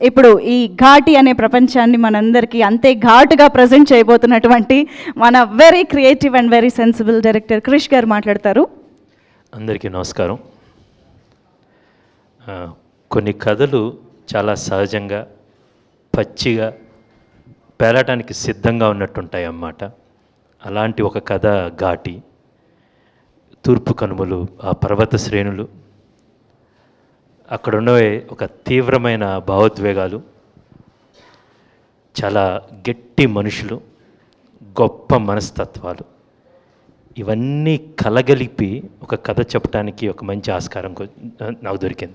ఇప్పుడు ఈ ఘాటి అనే ప్రపంచాన్ని మనందరికీ అంతే ఘాటుగా ప్రజెంట్ చేయబోతున్నటువంటి మన very creative and very sensible director Krish garu మాట్లాడతారు. అందరికీ నమస్కారం. కొన్ని కథలు చాలా సహజంగా పచ్చిగా పేలటానికి సిద్ధంగా ఉన్నట్టుంటాయి అన్నమాట. అలాంటి ఒక కథ ఘాటి తూర్పు కనుమలు ఆ పర్వత శ్రేణులు అక్కడ ఉండే ఒక తీవ్రమైన భావోద్వేగాలు. చాలా గట్టి మనుషులు గొప్ప మనస్తత్వాలు. ఇవన్నీ కలగలిపి ఒక కథ చెప్పడానికి ఒక మంచి ఆస్కారం నాకు దొరికింది.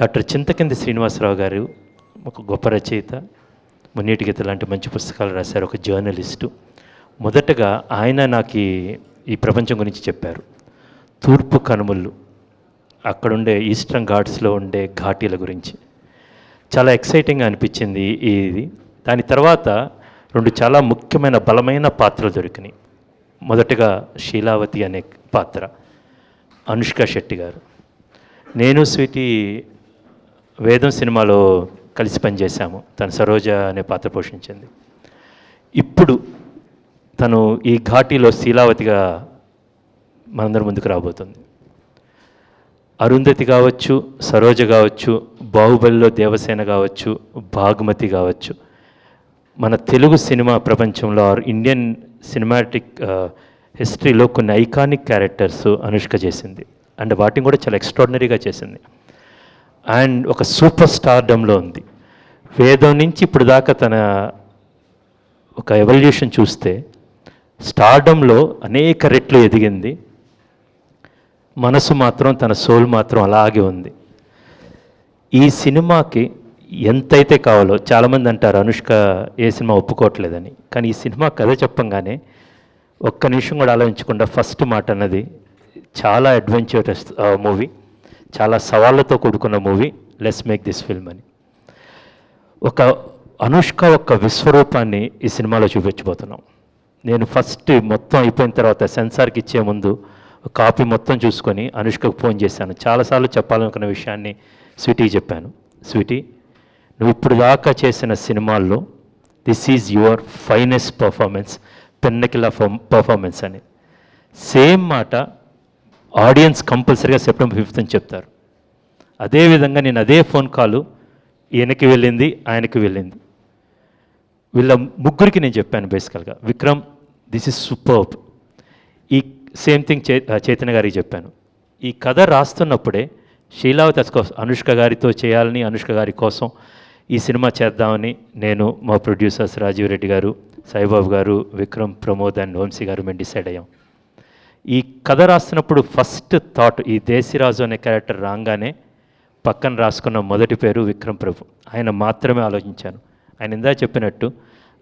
డాక్టర్ చింతకింది శ్రీనివాసరావు గారు ఒక గొప్ప రచయిత. మున్నీటి గీత లాంటి మంచి పుస్తకాలు రాశారు ఒక జర్నలిస్టు. మొదటగా ఆయన నాకు ఈ- ఈ ప్రపంచం గురించి చెప్పారు. తూర్పు కనుమలు అక్కడుండే ఈస్టర్న్ ఘాట్స్లో ఉండే ఘాటీల గురించి. చాలా ఎక్సైటింగ్ అనిపించింది ఇది. దాని తర్వాత రెండు చాలా ముఖ్యమైన బలమైన పాత్రలు దొరికినాయి. మొదటగా శీలావతి అనే పాత్ర. అనుష్క శెట్టి గారు. నేను స్వీటీ వేదం సినిమాలో కలిసి పనిచేశాము. తను సరోజ అనే పాత్ర పోషించింది. ఇప్పుడు తను ఈ ఘాటీలో శీలావతిగా మనందరి ముందుకు రాబోతుంది. అరుంధతి కావచ్చు సరోజ కావచ్చు బాహుబలిలో దేవసేన కావచ్చు భాగ్మతి కావచ్చు. మన తెలుగు సినిమా ప్రపంచంలో ఆర్ ఇండియన్ సినిమాటిక్ హిస్టరీలో కొన్ని ఐకానిక్ క్యారెక్టర్స్ అనుష్క చేసింది. అండ్ వాటిని కూడా చాలా ఎక్స్ట్రాడినరీగా చేసింది. అండ్ ఒక సూపర్ స్టార్డంలో ఉంది. వేదం నుంచి ఇప్పుడు దాకా తన ఒక ఎవల్యూషన్ చూస్తే స్టార్డంలో అనేక రెట్లు ఎదిగింది. మనసు మాత్రం తన సోల్ మాత్రం అలాగే ఉంది. ఈ సినిమాకి ఎంతైతే కావాలో చాలామంది అంటారు అనుష్క ఏ సినిమా ఒప్పుకోవట్లేదని. కానీ ఈ సినిమా కథ చెప్పంగానే ఒక్క నిమిషం కూడా ఆలోచించకుండా ఫస్ట్ మాట అన్నది చాలా అడ్వెంచరస్ మూవీ చాలా సవాళ్ళతో కూడుకున్న movie let's make this film అని. ఒక అనుష్క యొక్క విశ్వరూపాన్ని ఈ సినిమాలో చూపించబోతున్నాం. నేను ఫస్ట్ మొత్తం అయిపోయిన తర్వాత సెన్సార్కి ఇచ్చే ముందు కాపీ మొత్తం చూసుకొని అనుష్కకు ఫోన్ చేశాను. చాలాసార్లు చెప్పాలనుకున్న విషయాన్ని స్వీటీకి చెప్పాను. స్వీటీ నువ్వు ఇప్పుడు దాకా చేసిన సినిమాల్లో this is your finest performance pinnacle performance అని. సేమ్ మాట ఆడియన్స్ కంపల్సరీగా సెప్టెంబర్ ఫిఫ్త్ అని చెప్తారు. అదేవిధంగా నేను అదే ఫోన్ కాలు ఈయనకి వెళ్ళింది ఆయనకి వెళ్ళింది. వీళ్ళ ముగ్గురికి నేను చెప్పాను బేసికల్గా. విక్రమ్ దిస్ ఇస్ సూపర్బ్ ఈ సేమ్ థింగ్ చే చైతన్య గారికి చెప్పాను. ఈ కథ రాస్తున్నప్పుడే శీలావతి కోసం అనుష్క గారితో చేయాలని అనుష్క గారి కోసం ఈ సినిమా చేద్దామని నేను మా ప్రొడ్యూసర్స్ రాజీవ్ రెడ్డి గారు సాయిబాబు గారు విక్రమ్ ప్రమోద్ అండ్ వంశీ గారు మేము డిసైడ్ అయ్యాం. ఈ కథ రాస్తున్నప్పుడు ఫస్ట్ థాట్ ఈ దేశీరాజు అనే క్యారెక్టర్ రాగానే పక్కన రాసుకున్న మొదటి పేరు విక్రమ్ ప్రభు. ఆయన మాత్రమే ఆలోచించాను. ఆయన ఇందా చెప్పినట్టు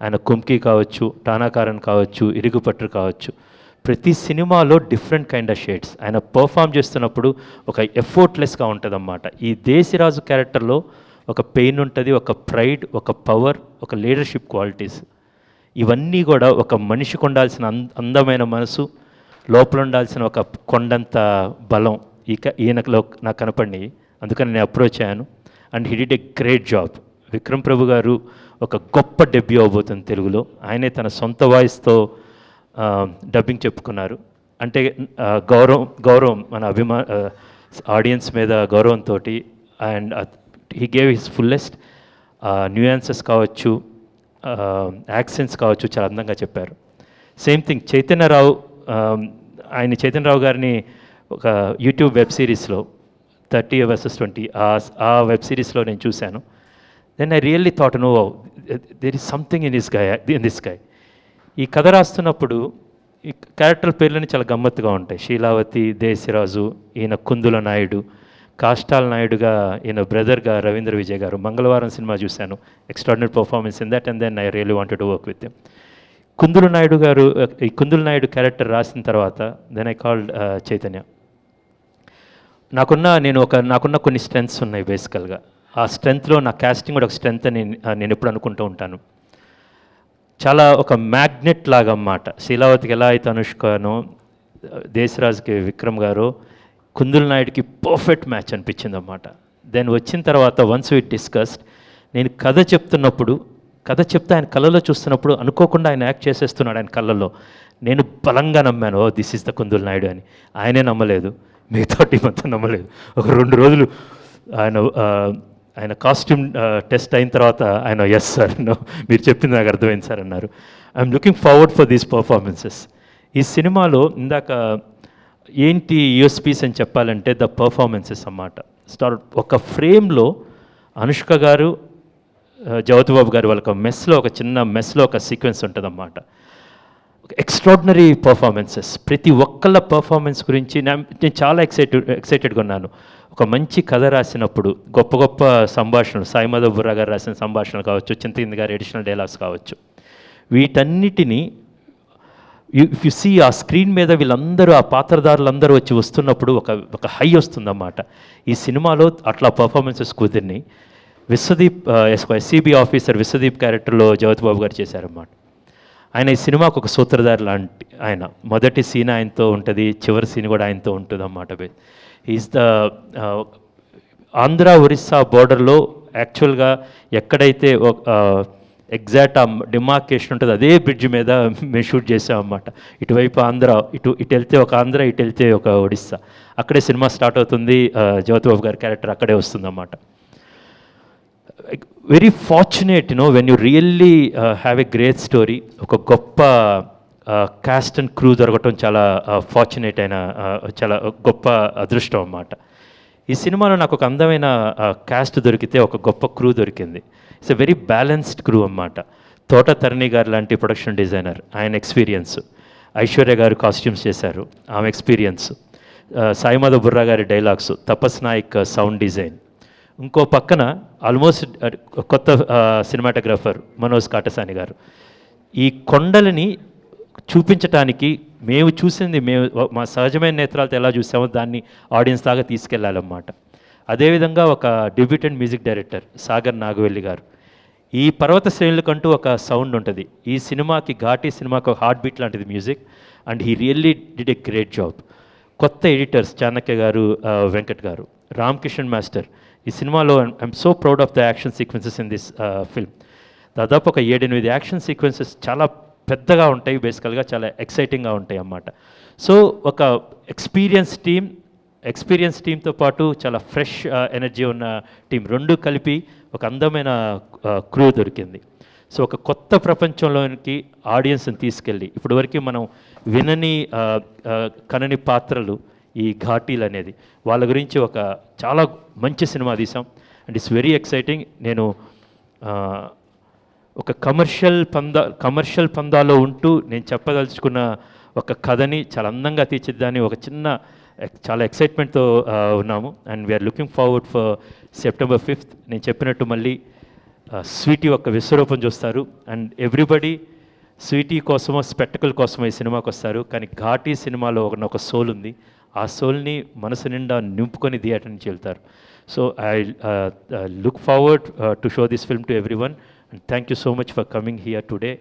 ఆయన కుంకి కావచ్చు టానాకారన్ కావచ్చు ఇరుగుపట్టు కావచ్చు ప్రతి సినిమాలో డిఫరెంట్ కైండ్ ఆఫ్ షేడ్స్ ఆయన పర్ఫామ్ చేస్తున్నప్పుడు ఒక ఎఫోర్ట్లెస్గా ఉంటుంది ఈ దేశిరాజు క్యారెక్టర్లో ఒక పెయిన్ ఉంటుంది ఒక ప్రైడ్ ఒక పవర్ ఒక లీడర్షిప్ క్వాలిటీస్ ఇవన్నీ కూడా ఒక మనిషికి ఉండాల్సిన అంద అందమైన మనసు లోపల ఉండాల్సిన ఒక కొండంత బలం ఇక ఈయనలో నాకు కనపడినాయి అందుకని నేను అప్రోచ్ అయ్యాను. And he did a great job Vikram Prabhu garu ఒక గొప్ప డెబ్యూ అవబోతుంది తెలుగులో. ఆయనే తన సొంత వాయిస్తో డబ్బింగ్ చెప్పుకున్నారు. అంటే గౌరవం గౌరవం మన అభిమా ఆడియన్స్ మీద గౌరవంతో and he gave his fullest nuances కావచ్చు యాక్సెంట్స్ కావచ్చు చాలా అందంగా చెప్పారు. సేమ్ థింగ్ చైతన్యరావు ఆయన చైతన్యరావు గారిని ఒక యూట్యూబ్ వెబ్ సిరీస్లో థర్టీ వర్సెస్ ట్వంటీ ఆ వెబ్ సిరీస్లో నేను చూశాను. Then I really thought no there is something in this guy in this guy ఈ కథ రాస్తున్నప్పుడు ఈ క్యారెక్టర్ పేర్లని చాలా గమ్మత్తుగా ఉంటాయి. శీలావతి దేశరాజు ఈయన కుందుల నాయుడు కాష్టాల నాయుడుగా ఈయన బ్రదర్గా రవీంద్ర విజయ్ గారు. మంగళవారం సినిమా చూశాను. Extraordinary performance in that and then I really wanted to work with Kundula Naidu garu ఈ కుందుల నాయుడు క్యారెక్టర్ రాసిన తర్వాత దెన్ ఐ కాల్డ్ చైతన్య. నాకున్న నేను ఒక నాకున్న కొన్ని స్ట్రెంగ్స్ ఉన్నాయి బేసికల్గా ఆ స్ట్రెంగ్త్లో నా క్యాస్టింగ్ కూడా ఒక స్ట్రెంగ్త్ అని uh, నేను ఎప్పుడు అనుకుంటూ ఉంటాను. చాలా ఒక మ్యాగ్నెట్ లాగా అన్నమాట శీలావతికి ఎలా అయితే అనుష్కను దేశరాజుకి విక్రమ్ గారు కుందుల నాయుడికి పర్ఫెక్ట్ మ్యాచ్ అనిపించింది అన్నమాట దెన్ వచ్చిన తర్వాత వన్స్ వి డిస్కస్డ్ నేను కథ చెప్తున్నప్పుడు కథ చెప్తే ఆయన కళ్ళలో చూస్తున్నప్పుడు అనుకోకుండా ఆయన యాక్ట్ చేసేస్తున్నాడు ఆయన కళ్ళల్లో. నేను బలంగా నమ్మాను ఓ this is the Kundul Naidu అని. ఆయనే నమ్మలేదు. మిగతా టీం అంతా నమ్మలేదు. ఒక రెండు రోజులు ఆయన ఆయన కాస్ట్యూమ్ టెస్ట్ uh, అయిన తర్వాత ఆయన ఎస్ సార్ మీరు చెప్పింది నాకు అర్థమైంది సార్ అన్నారు. I'm looking forward for these performances ఈ సినిమాలో ఇందాక ఏంటి యూఎస్పీస్ అని చెప్పాలంటే ద పర్ఫార్మెన్సెస్ అన్నమాట. స్టార్ ఒక ఫ్రేమ్లో అనుష్క గారు uh, జవతిబాబు గారు వాళ్ళకి మెస్లో ఒక చిన్న మెస్లో ఒక సీక్వెన్స్ ఉంటుందన్నమాట. ఎక్స్ట్రాడినరీ పర్ఫార్మెన్సెస్ ప్రతి ఒక్కళ్ళ పర్ఫార్మెన్స్ గురించి నేను చాలా ఎక్సైటెడ్ ఎక్సైటెడ్గా ఉన్నాను. ఒక మంచి కథ రాసినప్పుడు గొప్ప గొప్ప సంభాషణలు సాయి మాధవ్ బుర్రా గారు రాసిన సంభాషణలు కావచ్చు చింతకింది గారి ఎడిషనల్ డైలాగ్స్ కావచ్చు. వీటన్నిటినీ ఇఫ్ యు సీ ఆ స్క్రీన్ మీద వీళ్ళందరూ ఆ పాత్రదారులందరూ వచ్చి వస్తున్నప్పుడు ఒక ఒక హై వస్తుందన్నమాట. ఈ సినిమాలో అట్లా పర్ఫార్మెన్సెస్ కుదిరిని విశ్వదీప్ ఎస్సీబీ ఆఫీసర్ విశ్వదీప్ క్యారెక్టర్లో జ్యోతిబాబు గారు చేశారన్నమాట. ఆయన ఈ సినిమాకు ఒక సూత్రధారి లాంటి ఆయన. మొదటి సీన్ ఆయనతో ఉంటుంది చివరి సీన్ కూడా ఆయనతో ఉంటుంది అన్నమాట is the uh, Andhra Orissa బోర్డర్లో యాక్చువల్గా ఎక్కడైతే ఎగ్జాక్ట్ ఆ డిమార్కేషన్ ఉంటుంది అదే బ్రిడ్జ్ మీద మేము షూట్ చేసామన్నమాట. ఇటువైపు ఆంధ్ర ఇటు ఇటు వెళ్తే ఒక ఆంధ్ర ఇటు వెళ్తే ఒక ఒడిస్సా అక్కడే సినిమా స్టార్ట్ అవుతుంది జ్యోతిబాబు గారి క్యారెక్టర్ అక్కడే వస్తుంది అన్నమాట very fortunate no when you really have a great story ఒక గొప్ప క్యాస్ట్ అండ్ క్రూ దొరకటం చాలా uh, ఫార్చునేట్ అయిన uh, చాలా uh, గొప్ప అదృష్టం అన్నమాట. ఈ సినిమాలో నాకు ఒక అందమైన క్యాస్ట్ దొరికితే ఒక గొప్ప క్రూ దొరికింది. It's a very balanced crew అన్నమాట. తోట తరణి గారు లాంటి ప్రొడక్షన్ డిజైనర్ ఆయన ఎక్స్పీరియన్స్ ఐశ్వర్య గారు కాస్ట్యూమ్స్ చేశారు ఆమె ఎక్స్పీరియన్స్ సాయిమాధ బుర్రా గారి dialogues Tapas Nayak sound design ఇంకో పక్కన ఆల్మోస్ట్ uh, కొత్త uh, సినిమాటోగ్రాఫర్ మనోజ్ కాటసాని గారు. ఈ కొండలని చూపించటానికి మేము చూసింది మేము మా సహజమైన నేత్రాలతో ఎలా చూసామో దాన్ని ఆడియన్స్ దాకా తీసుకెళ్ళాలన్నమాట అదేవిధంగా ఒక debutant music director Sagar Nagavelli garu. ఈ పర్వత శ్రేణులకంటూ ఒక సౌండ్ ఉంటుంది. ఈ సినిమాకి ఘాటి సినిమాకి ఒక హార్ట్ బీట్ లాంటిది music and he really did a great job కొత్త ఎడిటర్స్ చాణక్య గారు uh, వెంకట్ గారు. రామ్కిషన్ మాస్టర్ ఈ సినిమాలో I'm so proud of the action sequences in this film. దాదాపు ఒక ఏడెనిమిది యాక్షన్ సీక్వెన్సెస్ చాలా పెద్దగా ఉంటాయి బేసికల్గా చాలా ఎక్సైటింగ్గా ఉంటాయి అన్నమాట. సో ఒక ఎక్స్పీరియన్స్ టీమ్ ఎక్స్పీరియన్స్ టీంతో పాటు చాలా ఫ్రెష్ ఎనర్జీ ఉన్న టీం రెండు కలిపి ఒక అందమైన క్రూ దొరికింది. సో ఒక కొత్త ప్రపంచంలోనికి ఆడియన్స్ని తీసుకెళ్ళి ఇప్పటివరకు మనం వినని కనని పాత్రలు ఈ ఘాటీలు అనేది. వాళ్ళ గురించి ఒక చాలా మంచి సినిమా తీసాం అండ్ ఇట్స్ వెరీ ఎక్సైటింగ్ నేను ఒక కమర్షియల్ పందా కమర్షియల్ పందాలో ఉంటూ నేను చెప్పదలుచుకున్న ఒక కథని చాలా అందంగా తీర్చిద్దాని ఒక చిన్న చాలా ఎక్సైట్మెంట్తో ఉన్నాము. And we are looking forward for September fifth నేను చెప్పినట్టు మళ్ళీ స్వీటీ యొక్క విశ్వరూపం చూస్తారు. అండ్ ఎవ్రీబడి స్వీటీ కోసమో స్పెక్టకల్ కోసమో ఈ సినిమాకి వస్తారు కానీ ఘాటీ సినిమాలో ఒక సోల్ ఉంది. ఆ సోల్ని మనసు నిండా నింపుకొని థియేటర్ నుంచి వెళ్తారు. So I look forward to show this film to every one and thank you so much for coming here today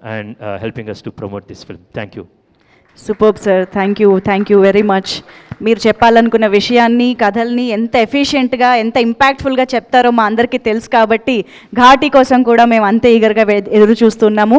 and helping us to promote this film thank you super sir thank you thank you very much మీరు చెప్పాలనుకున్న విషయాన్ని కథల్ని ఎంత ఎఫిషియెంట్గా ఎంత ఇంపాక్ట్ఫుల్గా చెప్తారో మా అందరికీ తెలుసు కాబట్టి ఘాటీ కోసం కూడా మేము అంతే ఈగర్గా ఎదురు చూస్తున్నాము